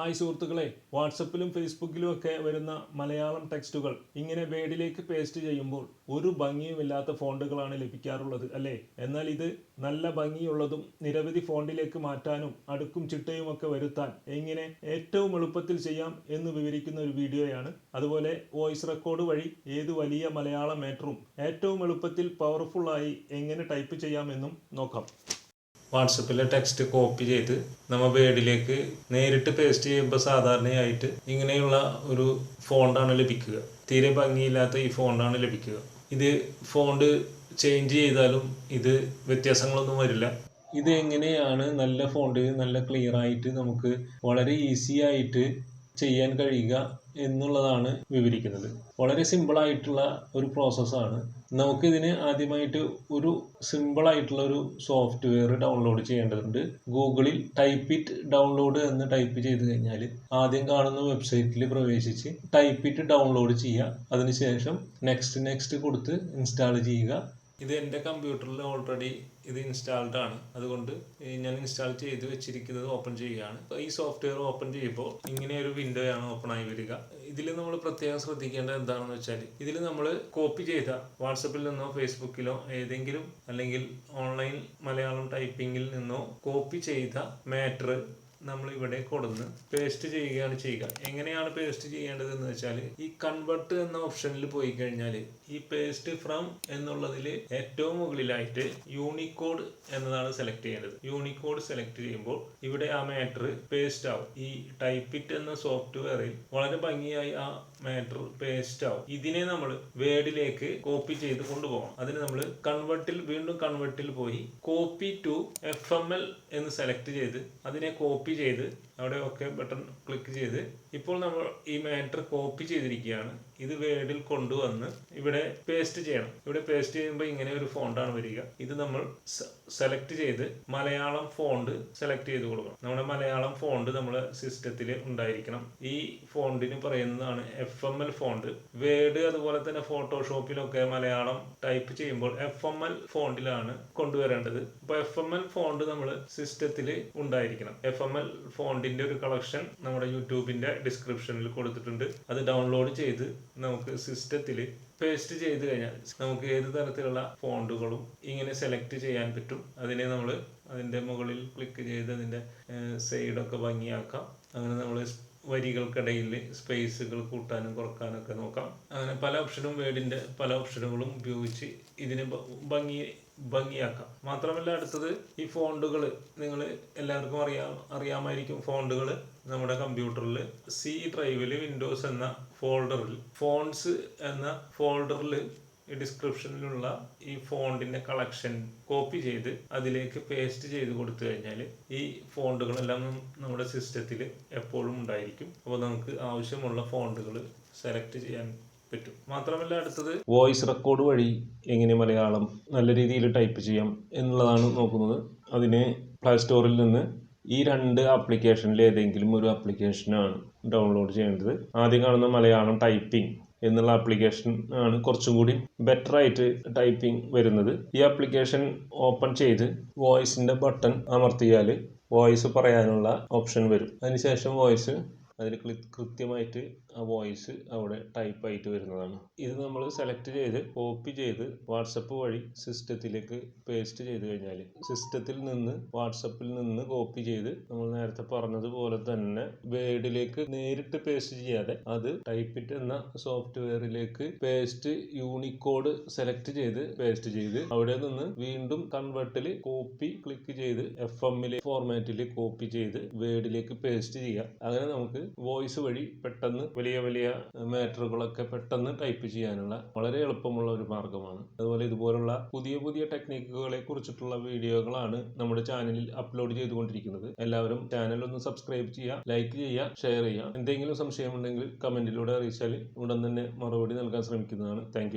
Hi സുഹൃത്തുക്കളെ. വാട്സപ്പിലും ഫേസ്ബുക്കിലും ഒക്കെ വരുന്ന മലയാളം ടെക്സ്റ്റുകൾ ഇങ്ങനെ വേഡിലേക്ക് പേസ്റ്റ് ചെയ്യുമ്പോൾ ഒരു ഭംഗിയുമില്ലാത്ത ഫോണ്ടുകളാണ് ലഭിക്കാറുള്ളത് അല്ലേ? എന്നാൽ ഇത് നല്ല ഭംഗിയുള്ളതും നിരവധി ഫോണ്ടിലേക്ക് മാറ്റാനും അടുക്കും ചിട്ടയും ഒക്കെ വരുത്താൻ എങ്ങനെ ഏറ്റവും എളുപ്പത്തിൽ ചെയ്യാം എന്ന് വിവരിക്കുന്ന ഒരു വീഡിയോയാണ്. അതുപോലെ വോയിസ് റെക്കോർഡ് വഴി ഏത് വലിയ മലയാളം മേറ്ററും ഏറ്റവും എളുപ്പത്തിൽ പവർഫുള്ളായി എങ്ങനെ ടൈപ്പ് ചെയ്യാമെന്നും നോക്കാം. വാട്സപ്പിലെ ടെക്സ്റ്റ് കോപ്പി ചെയ്ത് നമ്മൾ വേഡിലേക്ക് നേരിട്ട് പേസ്റ്റ് ചെയ്യുമ്പോൾ സാധാരണയായിട്ട് ഇങ്ങനെയുള്ള ഒരു ഫോണ്ടാണ് ലഭിക്കുക. തീരെ ഭംഗിയില്ലാത്ത ഈ ഫോണ്ടാണ് ലഭിക്കുക. ഇത് ഫോണ്ട് ചേഞ്ച് ചെയ്താലും ഇത് വ്യത്യാസങ്ങളൊന്നും വരില്ല. ഇത് എങ്ങനെയാണ് നല്ല ഫോണ്ട് നല്ല ക്ലിയർ ആയിട്ട് നമുക്ക് വളരെ ഈസി ആയിട്ട് ചെയ്യാൻ കഴിയുക എന്നുള്ളതാണ് വിവരിക്കുന്നത്. വളരെ സിമ്പിൾ ആയിട്ടുള്ള ഒരു പ്രോസസ്സാണ് നമുക്കിതിന് ആദ്യമായിട്ട് ഒരു സിമ്പിൾ ആയിട്ടുള്ള ഒരു സോഫ്റ്റ്വെയർ ഡൗൺലോഡ് ചെയ്യേണ്ടതുണ്ട്. ഗൂഗിളിൽ ടൈപ്പ് ഇറ്റ് ഡൗൺലോഡ് എന്ന് ടൈപ്പ് ചെയ്ത് കഴിഞ്ഞാൽ ആദ്യം കാണുന്ന വെബ്സൈറ്റിൽ പ്രവേശിച്ച് ടൈപ്പ് ഇറ്റ് ഡൗൺലോഡ് ചെയ്യുക. അതിനുശേഷം നെക്സ്റ്റ് നെക്സ്റ്റ് കൊടുത്ത് ഇൻസ്റ്റാൾ ചെയ്യുക. ഇത് എന്റെ കമ്പ്യൂട്ടറിൽ ഓൾറെഡി ഇത് ഇൻസ്റ്റാൾഡ് ആണ്. അതുകൊണ്ട് ഞാൻ ഇൻസ്റ്റാൾ ചെയ്ത് വെച്ചിരിക്കുന്നത് ഓപ്പൺ ചെയ്യുകയാണ്. ഈ സോഫ്റ്റ്വെയർ ഓപ്പൺ ചെയ്യുമ്പോൾ ഇങ്ങനെ ഒരു വിൻഡോ ആണ് ഓപ്പൺ ആയി വരിക. ഇതിൽ നമ്മൾ പ്രത്യേകം ശ്രദ്ധിക്കേണ്ടത് എന്താണെന്ന് വെച്ചാൽ ഇതിൽ നമ്മൾ കോപ്പി ചെയ്ത വാട്സപ്പിൽ നിന്നോ ഫേസ്ബുക്കിലോ ഏതെങ്കിലും അല്ലെങ്കിൽ ഓൺലൈൻ മലയാളം ടൈപ്പിംഗിൽ നിന്നോ കോപ്പി ചെയ്ത മാറ്റർ നമ്മൾ ഇവിടെ കൊടുന്ന് പേസ്റ്റ് ചെയ്യുകയാണ് ചെയ്യുക. എങ്ങനെയാണ് പേസ്റ്റ് ചെയ്യേണ്ടത് എന്ന് വെച്ചാൽ ഈ കൺവെർട്ട് എന്ന ഓപ്ഷനിൽ പോയി കഴിഞ്ഞാൽ ഈ പേസ്റ്റ് ഫ്രം എന്നുള്ളതിൽ ഏറ്റവും മുകളിലായിട്ട് യൂണിക്കോഡ് എന്നതാണ് സെലക്ട് ചെയ്യേണ്ടത്. യൂണിക്കോഡ് സെലക്ട് ചെയ്യുമ്പോൾ ഇവിടെ ആ മാറ്റർ പേസ്റ്റ് ആവും. ഈ ടൈപ്പിറ്റ് എന്ന സോഫ്റ്റ്വെയറിൽ വളരെ ഭംഗിയായി ആ മാറ്റർ പേസ്റ്റ് ആവും. ഇതിനെ നമ്മൾ വേർഡിലേക്ക് കോപ്പി ചെയ്ത് കൊണ്ടുപോകണം. അതിന് നമ്മൾ കൺവെർട്ടിൽ വീണ്ടും കൺവെർട്ടിൽ പോയി കോപ്പി ടു എഫ് എന്ന് സെലക്ട് ചെയ്ത് അതിനെ കോപ്പി ചെയ്ത് അവിടെ ഓക്കെ ബട്ടൺ ക്ലിക്ക് ചെയ്ത് ഇപ്പോൾ നമ്മൾ ഈ മാറ്റർ കോപ്പി ചെയ്തിരിക്കുകയാണ്. ഇത് വേർഡിൽ കൊണ്ടുവന്ന് ഇവിടെ പേസ്റ്റ് ചെയ്യണം. ഇവിടെ പേസ്റ്റ് ചെയ്യുമ്പോൾ ഇങ്ങനെ ഒരു ഫോണ്ടാണ് വരിക. ഇത് നമ്മൾ സെലക്ട് ചെയ്ത് മലയാളം ഫോണ്ട് സെലക്ട് ചെയ്ത് കൊടുക്കണം. നമ്മുടെ മലയാളം ഫോണ്ട് നമ്മുടെ സിസ്റ്റത്തിൽ ഉണ്ടായിരിക്കണം. ഈ ഫോണ്ടിന് പറയുന്നതാണ് F M L font word അതുപോലെ തന്നെ ഫോട്ടോഷോപ്പിലൊക്കെ മലയാളം ടൈപ്പ് ചെയ്യുമ്പോൾ എഫ് എം എൽ ഫോണ്ടിലാണ് കൊണ്ടുവരേണ്ടത്. അപ്പോൾ എഫ് എം എൽ ഫോണ്ട് നമ്മൾ സിസ്റ്റത്തിൽ ഉണ്ടായിരിക്കണം. എഫ് എം എൽ ഫോണ്ടിന്റെ ഒരു കളക്ഷൻ നമ്മുടെ യൂട്യൂബിന്റെ ഡിസ്ക്രിപ്ഷനിൽ കൊടുത്തിട്ടുണ്ട്. അത് ഡൗൺലോഡ് ചെയ്ത് നമുക്ക് സിസ്റ്റത്തിൽ പേസ്റ്റ് ചെയ്ത് കഴിഞ്ഞാൽ നമുക്ക് ഏത് തരത്തിലുള്ള ഫോണ്ടുകളും ഇങ്ങനെ സെലക്ട് ചെയ്യാൻ പറ്റും. അതിനെ നമ്മൾ അതിന്റെ മുകളിൽ ക്ലിക്ക് ചെയ്ത് അതിന്റെ സൈഡൊക്കെ ഭംഗിയാക്കാം. അങ്ങനെ നമ്മൾ വരികൾക്കിടയിൽ സ്പേസുകൾ കൂട്ടാനും കുറക്കാനൊക്കെ നോക്കാം. അങ്ങനെ പല ഓപ്ഷനും വേർഡിന്റെ പല ഓപ്ഷനുകളും ഉപയോഗിച്ച് ഇതിനെ ഭംഗി ഭംഗിയാക്കാം. മാത്രമല്ല അടുത്തത് ഈ ഫോണ്ടുകൾ നിങ്ങൾ എല്ലാവർക്കും അറിയാ അറിയാമായിരിക്കും ഫോണ്ടുകൾ നമ്മുടെ കമ്പ്യൂട്ടറിൽ സി ഡ്രൈവിൽ വിൻഡോസ് എന്ന ഫോൾഡറിൽ ഫോൺസ് എന്ന ഫോൾഡറിൽ ഈ ഡിസ്ക്രിപ്ഷനിലുള്ള ഈ ഫോണ്ടിന്റെ കളക്ഷൻ കോപ്പി ചെയ്ത് അതിലേക്ക് പേസ്റ്റ് ചെയ്ത് കൊടുത്തു കഴിഞ്ഞാൽ ഈ ഫോണ്ടുകളെല്ലാം നമ്മുടെ സിസ്റ്റത്തിൽ എപ്പോഴും ഉണ്ടായിരിക്കും. അപ്പോൾ നമുക്ക് ആവശ്യമുള്ള ഫോണ്ടുകൾ സെലക്ട് ചെയ്യാൻ പറ്റും. മാത്രമല്ല അടുത്തത് വോയിസ് റെക്കോർഡ് വഴി എങ്ങനെ മലയാളം നല്ല രീതിയിൽ ടൈപ്പ് ചെയ്യാം എന്നുള്ളതാണ് നോക്കുന്നത്. അതിന് പ്ലേ സ്റ്റോറിൽ നിന്ന് ഈ രണ്ട് ആപ്ലിക്കേഷനിൽ ഏതെങ്കിലും ഒരു ആപ്ലിക്കേഷനാണ് ഡൗൺലോഡ് ചെയ്യേണ്ടത്. ആദ്യം കാണുന്ന മലയാളം ടൈപ്പിംഗ് എന്നുള്ള ആപ്ലിക്കേഷൻ ആണ് കുറച്ചും കൂടി ബെറ്റർ ആയിട്ട് ടൈപ്പിംഗ് വരുന്നത്. ഈ ആപ്ലിക്കേഷൻ ഓപ്പൺ ചെയ്ത് വോയിസിന്റെ ബട്ടൺ അമർത്തിയാൽ വോയിസ് പറയാനുള്ള ഓപ്ഷൻ വരും. അതിനുശേഷം വോയിസ് അതിൽ കൃത്യമായിട്ട് ആ വോയിസ് അവിടെ ടൈപ്പ് ആയിട്ട് വരുന്നതാണ്. ഇത് നമ്മൾ സെലക്ട് ചെയ്ത് കോപ്പി ചെയ്ത് വാട്സപ്പ് വഴി സിസ്റ്റത്തിലേക്ക് പേസ്റ്റ് ചെയ്ത് കഴിഞ്ഞാൽ സിസ്റ്റത്തിൽ നിന്ന് വാട്സപ്പിൽ നിന്ന് കോപ്പി ചെയ്ത് നമ്മൾ നേരത്തെ പറഞ്ഞതുപോലെ തന്നെ വേർഡിലേക്ക് നേരിട്ട് പേസ്റ്റ് ചെയ്യാതെ അത് ടൈപ്പിറ്റ് എന്ന സോഫ്റ്റ്വെയറിലേക്ക് പേസ്റ്റ് യൂണിക്കോഡ് സെലക്ട് ചെയ്ത് പേസ്റ്റ് ചെയ്ത് അവിടെ നിന്ന് വീണ്ടും കൺവേർട്ടിൽ കോപ്പി ക്ലിക്ക് ചെയ്ത് എഫ് എമ്മിലെ ഫോർമാറ്റിൽ കോപ്പി ചെയ്ത് വേർഡിലേക്ക് പേസ്റ്റ് ചെയ്യുക അങ്ങനെ നമുക്ക് വോയിസ് വഴി പെട്ടെന്ന് വലിയ വലിയ മാറ്ററുകളൊക്കെ പെട്ടെന്ന് ടൈപ്പ് ചെയ്യാനുള്ള വളരെ എളുപ്പമുള്ള ഒരു മാർഗമാണ് അതുപോലെ ഇതുപോലുള്ള പുതിയ പുതിയ ടെക്നിക്കുകളെ കുറിച്ചിട്ടുള്ള വീഡിയോകളാണ് നമ്മുടെ ചാനലിൽ അപ്ലോഡ് ചെയ്തുകൊണ്ടിരിക്കുന്നത്. എല്ലാവരും ചാനൽ ഒന്ന് സബ്സ്ക്രൈബ് ചെയ്യുക ലൈക്ക് ചെയ്യുക ഷെയർ ചെയ്യുക. എന്തെങ്കിലും സംശയമുണ്ടെങ്കിൽ കമന്റിലൂടെ അറിയിച്ചാൽ ഉടൻ തന്നെ മറുപടി നൽകാൻ ശ്രമിക്കുന്നതാണ്. താങ്ക്